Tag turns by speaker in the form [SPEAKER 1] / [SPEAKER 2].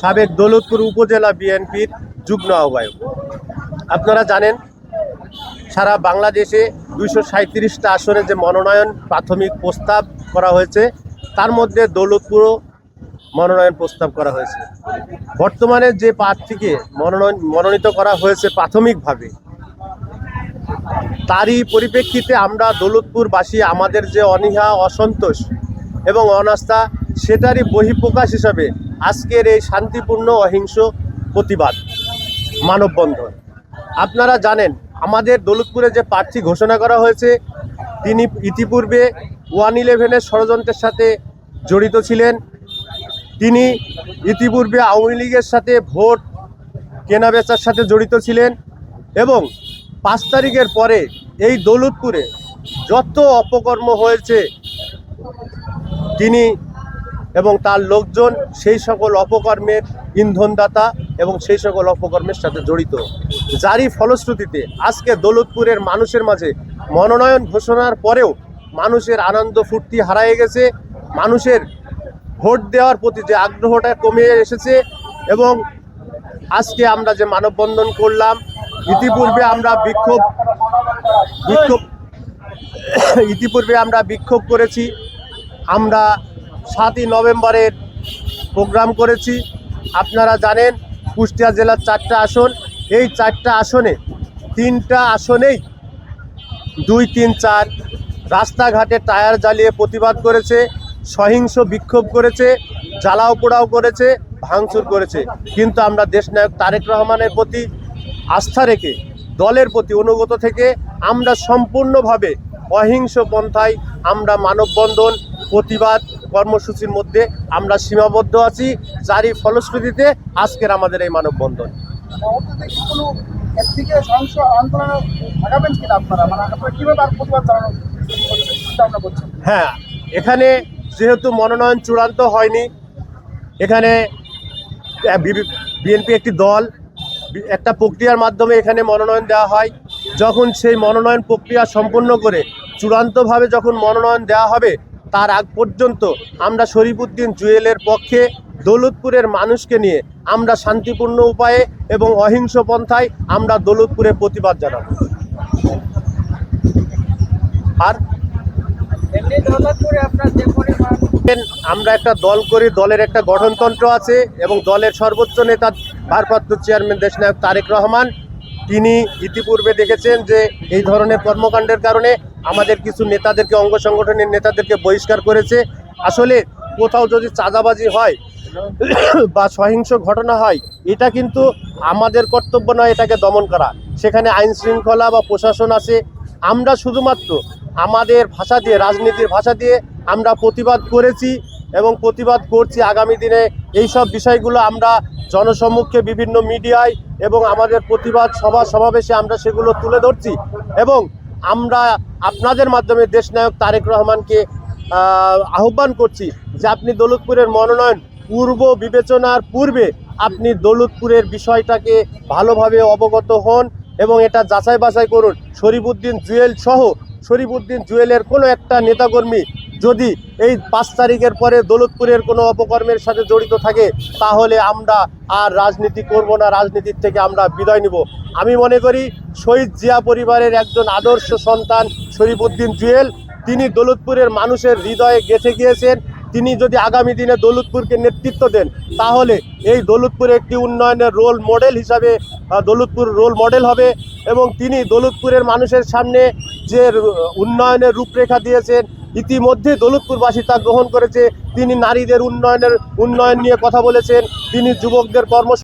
[SPEAKER 1] সাবেক দৌলতপুর উপজেলা বিএনপির যুগ্ম আহ্বায়ক। আপনারা জানেন, সারা বাংলাদেশে দুইশো সাঁত্রিশটা আসনে যে মনোনয়ন প্রাথমিক প্রস্তাব করা হয়েছে, তার মধ্যে দৌলতপুরও মনোনয়ন প্রস্তাব করা হয়েছে। বর্তমানে যে প্রার্থীকে মনোনয়ন, মনোনীত করা হয়েছে প্রাথমিকভাবে, তারই পরিপ্রেক্ষিতে আমরা দৌলতপুরবাসী, আমাদের যে অনীহা, অসন্তোষ এবং অনাস্থা, সেটারই বহিঃপ্রকাশ হিসাবে আজকের এই শান্তিপূর্ণ অহিংস প্রতিবাদ, মানববন্ধন। আপনারা জানেন, আমাদের দৌলতপুরে যে প্রার্থী ঘোষণা করা হয়েছে, তিনি ইতিপূর্বে ওয়ান ইলেভেনের ষড়যন্ত্রের সাথে জড়িত ছিলেন। তিনি ইতিপূর্বে আওয়ামী লীগের সাথে ভোট কেনাবেচার সাথে জড়িত ছিলেন এবং পাঁচ তারিখের পরে এই দৌলতপুরে যত অপকর্ম হয়েছে, তিনি এবং তার লোকজন সেই সকল অপকর্মের ইন্ধনদাতা এবং সেই সকল অপকর্মের সাথে জড়িত। যারই ফলশ্রুতিতে আজকে দৌলতপুরের মানুষের মাঝে মনোনয়ন ঘোষণার পরেও মানুষের আনন্দ ফুর্তি হারায়ে গেছে, মানুষের ভোট দেওয়ার প্রতি যে আগ্রহটা কমে এসেছে এবং আজকে আমরা যে মানববন্ধন করলাম, ইতিপূর্বে আমরা বিক্ষোভ বিক্ষোভ, ইতিপূর্বে আমরা বিক্ষোভ করেছি। আমরা সাতই নভেম্বরের প্রোগ্রাম করেছি। আপনারা জানেন, কুষ্টিয়া জেলার চারটা আসন। এই চারটা আসনে, তিনটা আসনেই দুই, তিন, চার রাস্তাঘাটে টায়ার জ্বালিয়ে প্রতিবাদ করেছে, সহিংস বিক্ষোভ করেছে, জ্বালাও পোড়াও করেছে, ভাঙচুর করেছে। কিন্তু আমরা দেশনায়ক তারেক রহমানের প্রতি আস্থা রেখে, দলের প্রতি অনুগত থেকে আমরা সম্পূর্ণভাবে অহিংস পন্থায় আমরা মানববন্ধন, প্রতিবাদ কর্মসূচির মধ্যে আমরা সীমাবদ্ধ আছি, যারই ফলশ্রুতিতে আজকের আমাদের এই মানববন্ধন।
[SPEAKER 2] মানে
[SPEAKER 1] হ্যাঁ এখানে যেহেতু মনোনয়ন চূড়ান্ত হয়নি, এখানে বিএনপি একটি দল, একটা প্রক্রিয়ার মাধ্যমে এখানে মনোনয়ন দেওয়া হয়। যখন সেই মনোনয়ন প্রক্রিয়া সম্পন্ন করে চূড়ান্তভাবে যখন মনোনয়ন দেওয়া হবে তার আগ পর্যন্ত আমরা শরীফুদ্দিন জুয়েলের পক্ষে দৌলতপুরের মানুষকে নিয়ে আমরা শান্তিপূর্ণ উপায়ে এবং অহিংস পন্থায় আমরা দৌলতপুরে প্রতিবাদ জানাব। আর আমরা একটা দল করি, দলের একটা গঠনতন্ত্র আছে এবং দলের সর্বোচ্চ নেতা, ভারপ্রাপ্ত চেয়ারম্যান দেশনায়ক তারেক রহমান, তিনি ইতিপূর্বে দেখেছেন যে এই ধরনের কর্মকাণ্ডের কারণে আমাদের কিছু নেতাদেরকে, অঙ্গ সংগঠনের নেতাদেরকে বহিষ্কার করেছে। আসলে কোথাও যদি চাঁদাবাজি হয় বা সহিংস ঘটনা হয়, এটা কিন্তু আমাদের কর্তব্য নয় এটাকে দমন করা। সেখানে আইন শৃঙ্খলা বা প্রশাসন আছে। আমরা শুধুমাত্র আমাদের ভাষা দিয়ে, রাজনীতির ভাষা দিয়ে আমরা প্রতিবাদ করেছি এবং প্রতিবাদ করছি আগামী দিনে। এই সব বিষয়গুলো আমরা জনসম্মুখে, বিভিন্ন মিডিয়ায় এবং আমাদের প্রতিবাদ সভা সমাবেশে আমরা সেগুলো তুলে ধরছি। এবং আমরা আপনাদের মাধ্যমে দেশনায়ক তারেক রহমানকে আহ্বান করছি যে আপনি দৌলতপুরের মনোনয়ন, পূর্ব বিবেচনার পূর্বে আপনি দৌলতপুরের বিষয়টাকে ভালোভাবে অবগত হন এবং এটা যাচাই বাছাই করুন। শরীফুদ্দিন জুয়েল সহ শরীফুদ্দিন জুয়েলের কোনো একটা নেতাকর্মী যদি এই পাঁচ তারিখের পরে দৌলতপুরের কোনো অপকর্মের সাথে জড়িত থাকে, তাহলে আমরা আর রাজনীতি করব না, রাজনীতির থেকে আমরা বিদায় নিব। আমি মনে করি শহীদ জিয়া পরিবারের একজন আদর্শ সন্তান শরীফুদ্দিন জুয়েল, তিনি দৌলতপুরের মানুষের হৃদয়ে গেঁথে গিয়েছেন। তিনি যদি আগামী দিনে দৌলতপুরকে নেতৃত্ব দেন, তাহলে এই দৌলতপুর একটি উন্নয়নের রোল মডেল হিসাবে দৌলতপুর রোল মডেল হবে এবং তিনি দৌলতপুরের মানুষের সামনে যে উন্নয়নের রূপরেখা দিয়েছেন, ইতিমধ্যে দৌলতপুরবাসী তা গ্রহণ করেছে। তিনি নারীদের উন্নয়নের, উন্নয়ন নিয়ে কথা বলেছেন। তিনি যুবকদের কর্ম